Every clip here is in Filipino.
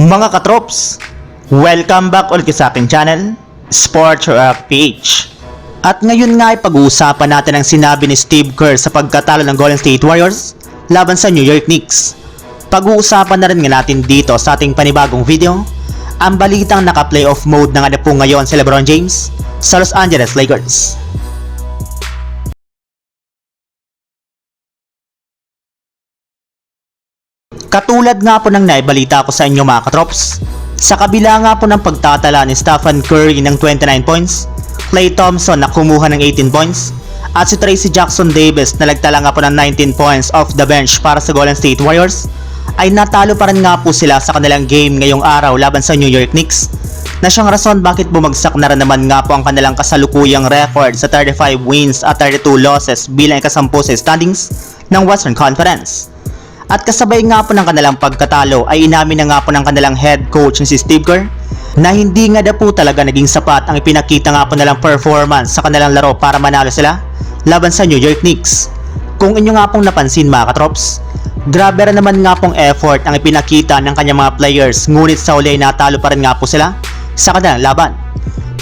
Mga katrops, welcome back ulit sa aking channel, Sports Rock PH. At ngayon nga ay pag-uusapan natin ang sinabi ni Steve Kerr sa pagkatalo ng Golden State Warriors laban sa New York Knicks. Pag-uusapan na rin nga natin dito sa ating panibagong video, ang balitang naka-playoff mode na nga na po ngayon si LeBron James sa Los Angeles Lakers. Katulad nga po ng naibalita ko sa inyo mga katrops, sa kabila nga po ng pagtatala ni Stephen Curry ng 29 points, Klay Thompson na kumuha ng 18 points, at si Tracy Jackson Davis na nagtala nga po ng 19 points off the bench para sa Golden State Warriors, ay natalo pa rin nga po sila sa kanilang game ngayong araw laban sa New York Knicks, na siyang rason bakit bumagsak na rin naman nga po ang kanilang kasalukuyang record sa 35 wins at 32 losses bilang ikasampu sa standings ng Western Conference. At kasabay nga po ng kanilang pagkatalo ay inamin na nga po ng kanilang head coach na si Steve Kerr na hindi nga na po talaga naging sapat ang ipinakita nga po nilang performance sa kanilang laro para manalo sila laban sa New York Knicks. Kung inyo nga pong napansin mga katrops, grabe rin naman nga pong effort ang ipinakita ng kanyang mga players ngunit sa uli natalo pa rin nga po sila sa kanilang laban.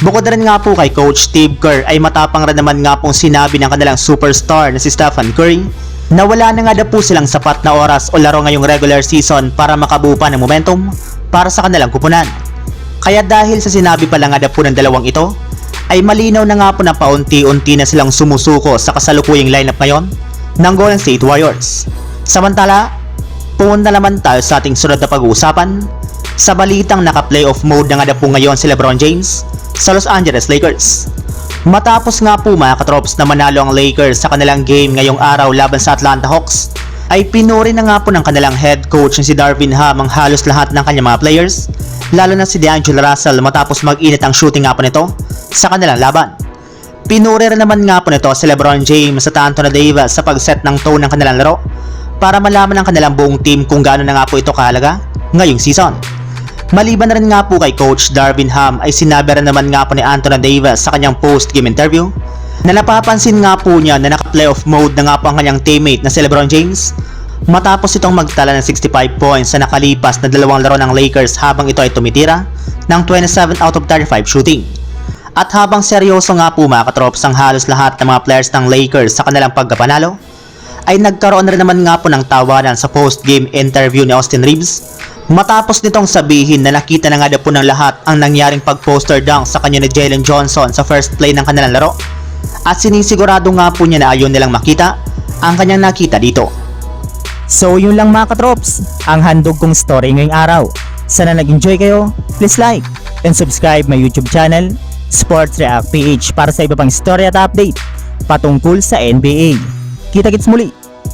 Bukod rin nga po kay Coach Steve Kerr ay matapang rin naman nga pong sinabi ng kanilang superstar na si Stephen Curry na wala na nga daw po silang sapat na oras o laro ngayong regular season para makabuo pa ng momentum para sa kanilang kupunan. Kaya dahil sa sinabi pala nga daw po ng dalawang ito, ay malinaw na nga po na paunti-unti na silang sumusuko sa kasalukuyang lineup ngayon ng Golden State Warriors. Samantala, pumunta naman tayo sa ating sunod na pag-uusapan sa balitang naka-playoff mode na nga po ngayon si LeBron James sa Los Angeles Lakers. Matapos nga po mga katrops na manalo ang Lakers sa kanilang game ngayong araw laban sa Atlanta Hawks, ay pinuri na nga po ng kanilang head coach na si Darvin Ham ang halos lahat ng kanyang mga players, lalo na si D'Angelo Russell matapos mag-init ang shooting nga po nito sa kanilang laban. Pinuri rin naman nga po nito si Lebron James sa Anthony Davis sa pag-set ng tone ng kanilang laro para malaman ng kanilang buong team kung gaano na nga po ito kahalaga ngayong season. Maliban rin nga po kay Coach Darvin Ham ay sinabi rin naman nga po ni Anthony Davis sa kanyang post-game interview na napapansin nga po niya na naka-playoff mode na nga po ang kanyang teammate na si Lebron James matapos itong magtala ng 65 points sa nakalipas na dalawang laro ng Lakers habang ito ay tumitira ng 27 out of 35 shooting. At habang seryoso nga po mga katrops ang halos lahat ng mga players ng Lakers sa kanilang pagkapanalo, ay nagkaroon na rin naman nga po ng tawanan sa post-game interview ni Austin Reeves matapos nitong sabihin na nakita na nga daw po ng lahat ang nangyaring pag-poster dunk sa kanya ni Jalen Johnson sa first play ng kanilang laro at sinisigurado nga po niya na ayaw nilang makita ang kanyang nakita dito. So yun lang mga katrops, ang handog kong story ngayong araw. Sana nag-enjoy kayo, please like and subscribe my YouTube channel, Sports React PH para sa iba pang story at update patungkol sa NBA. Kita-kits muli